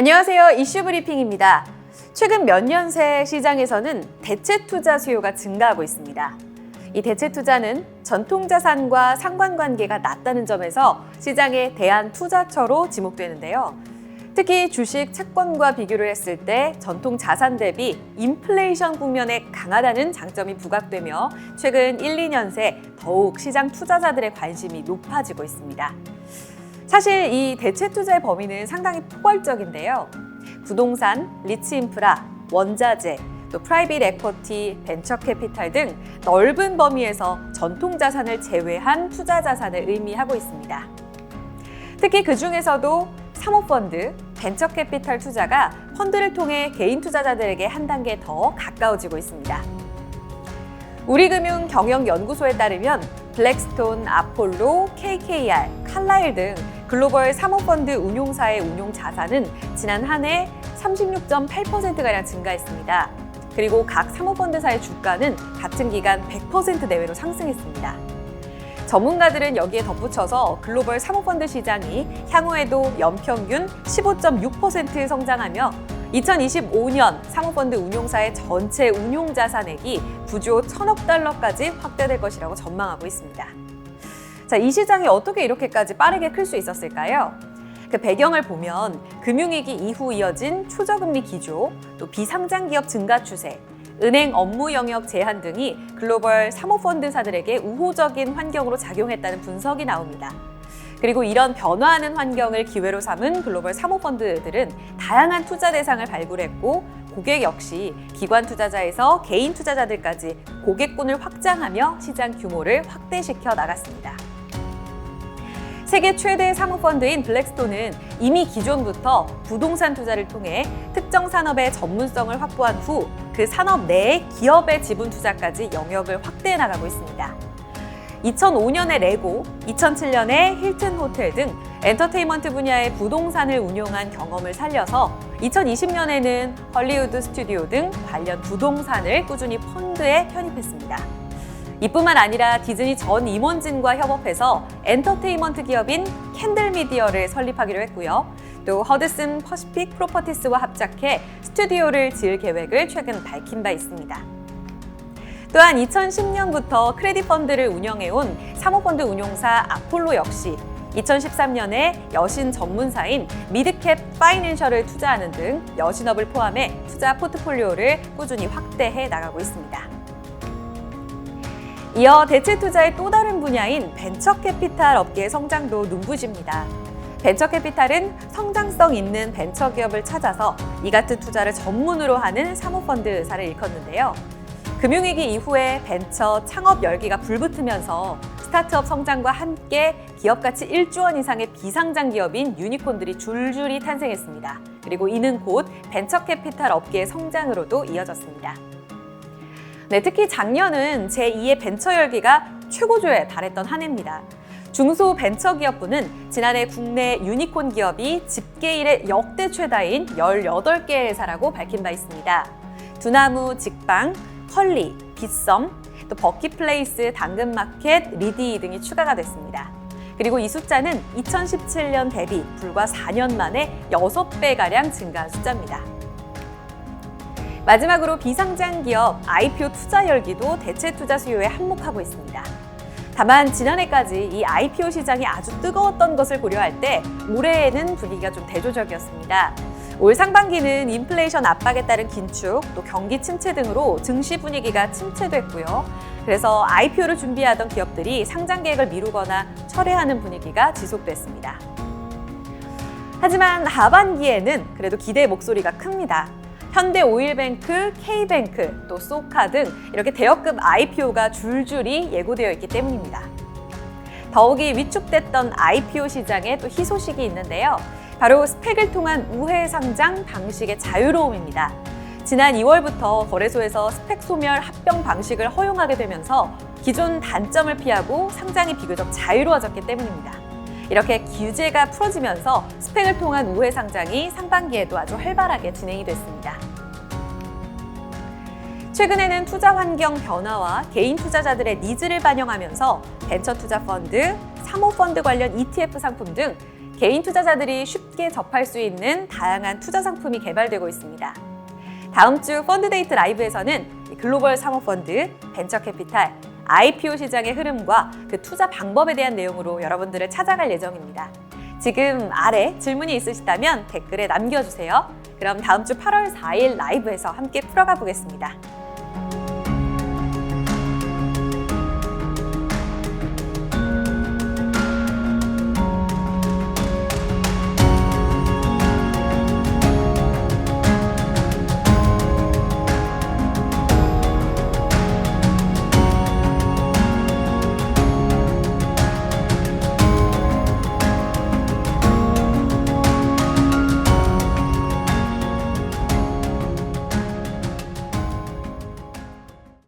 안녕하세요. 이슈 브리핑입니다. 최근 몇 년 새 시장에서는 대체 투자 수요가 증가하고 있습니다. 이 대체 투자는 전통 자산과 상관관계가 낮다는 점에서 시장의 대안 투자처로 지목되는데요. 특히 주식 채권과 비교를 했을 때 전통 자산 대비 인플레이션 국면에 강하다는 장점이 부각되며 최근 1, 2년 새 더욱 시장 투자자들의 관심이 높아지고 있습니다. 사실 이 대체 투자의 범위는 상당히 포괄적인데요. 부동산, 리츠 인프라, 원자재, 또 프라이빗 에쿼티, 벤처 캐피탈 등 넓은 범위에서 전통 자산을 제외한 투자 자산을 의미하고 있습니다. 특히 그 중에서도 사모펀드, 벤처 캐피탈 투자가 펀드를 통해 개인 투자자들에게 한 단계 더 가까워지고 있습니다. 우리금융 경영연구소에 따르면 블랙스톤, 아폴로, KKR, 칼라일 등 글로벌 사모펀드 운용사의 운용 자산은 지난 한 해 36.8%가량 증가했습니다. 그리고 각 사모펀드사의 주가는 같은 기간 100% 내외로 상승했습니다. 전문가들은 여기에 덧붙여서 글로벌 사모펀드 시장이 향후에도 연평균 15.6% 성장하며 2025년 사모펀드 운용사의 전체 운용 자산액이 9조 1천억 달러까지 확대될 것이라고 전망하고 있습니다. 자, 이 시장이 어떻게 이렇게까지 빠르게 클 수 있었을까요? 그 배경을 보면 금융위기 이후 이어진 초저금리 기조, 또 비상장 기업 증가 추세, 은행 업무 영역 제한 등이 글로벌 사모펀드사들에게 우호적인 환경으로 작용했다는 분석이 나옵니다. 그리고 이런 변화하는 환경을 기회로 삼은 글로벌 사모펀드들은 다양한 투자 대상을 발굴했고 고객 역시 기관 투자자에서 개인 투자자들까지 고객군을 확장하며 시장 규모를 확대시켜 나갔습니다. 세계 최대 사모펀드인 블랙스톤은 이미 기존부터 부동산 투자를 통해 특정 산업의 전문성을 확보한 후 그 산업 내의 기업의 지분 투자까지 영역을 확대해 나가고 있습니다. 2005년에 레고, 2007년에 힐튼 호텔 등 엔터테인먼트 분야의 부동산을 운용한 경험을 살려서 2020년에는 헐리우드 스튜디오 등 관련 부동산을 꾸준히 펀드에 편입했습니다. 이뿐만 아니라 디즈니 전 임원진과 협업해서 엔터테인먼트 기업인 캔들 미디어를 설립하기로 했고요. 또 허드슨 퍼시픽 프로퍼티스와 합작해 스튜디오를 지을 계획을 최근 밝힌 바 있습니다. 또한 2010년부터 크레딧 펀드를 운영해온 사모펀드 운용사 아폴로 역시 2013년에 여신 전문사인 미드캡 파이낸셜을 투자하는 등 여신업을 포함해 투자 포트폴리오를 꾸준히 확대해 나가고 있습니다. 이어 대체 투자의 또 다른 분야인 벤처 캐피탈 업계의 성장도 눈부십니다. 벤처 캐피탈은 성장성 있는 벤처 기업을 찾아서 이 같은 투자를 전문으로 하는 사모펀드사를 일컫는데요. 금융위기 이후에 벤처 창업 열기가 불붙으면서 스타트업 성장과 함께 기업 가치 1조 원 이상의 비상장 기업인 유니콘들이 줄줄이 탄생했습니다. 그리고 이는 곧 벤처 캐피탈 업계의 성장으로도 이어졌습니다. 네, 특히 작년은 제2의 벤처 열기가 최고조에 달했던 한 해입니다. 중소벤처기업부는 지난해 국내 유니콘 기업이 집계일의 역대 최다인 18개 회사라고 밝힌 바 있습니다. 두나무, 직방, 컬리, 빗썸, 또 버키플레이스, 당근마켓, 리디 등이 추가가 됐습니다. 그리고 이 숫자는 2017년 대비 불과 4년 만에 6배가량 증가한 숫자입니다. 마지막으로 비상장 기업 IPO 투자 열기도 대체 투자 수요에 한몫하고 있습니다. 다만 지난해까지 이 IPO 시장이 아주 뜨거웠던 것을 고려할 때 올해에는 분위기가 좀 대조적이었습니다. 올 상반기는 인플레이션 압박에 따른 긴축, 또 경기 침체 등으로 증시 분위기가 침체됐고요. 그래서 IPO를 준비하던 기업들이 상장 계획을 미루거나 철회하는 분위기가 지속됐습니다. 하지만 하반기에는 그래도 기대의 목소리가 큽니다. 현대오일뱅크, K뱅크, 또 소카 등 이렇게 대여급 IPO가 줄줄이 예고되어 있기 때문입니다. 더욱이 위축됐던 IPO 시장에 또 희소식이 있는데요. 바로 스펙을 통한 우회 상장 방식의 자유로움입니다. 지난 2월부터 거래소에서 스펙 소멸 합병 방식을 허용하게 되면서 기존 단점을 피하고 상장이 비교적 자유로워졌기 때문입니다. 이렇게 규제가 풀어지면서 스펙을 통한 우회 상장이 상반기에도 아주 활발하게 진행이 됐습니다. 최근에는 투자 환경 변화와 개인 투자자들의 니즈를 반영하면서 벤처 투자 펀드, 사모 펀드 관련 ETF 상품 등 개인 투자자들이 쉽게 접할 수 있는 다양한 투자 상품이 개발되고 있습니다. 다음 주 펀드데이트 라이브에서는 글로벌 사모 펀드, 벤처 캐피탈, IPO 시장의 흐름과 그 투자 방법에 대한 내용으로 여러분들을 찾아갈 예정입니다. 지금 아래 질문이 있으시다면 댓글에 남겨주세요. 그럼 다음 주 8월 4일 라이브에서 함께 풀어가 보겠습니다.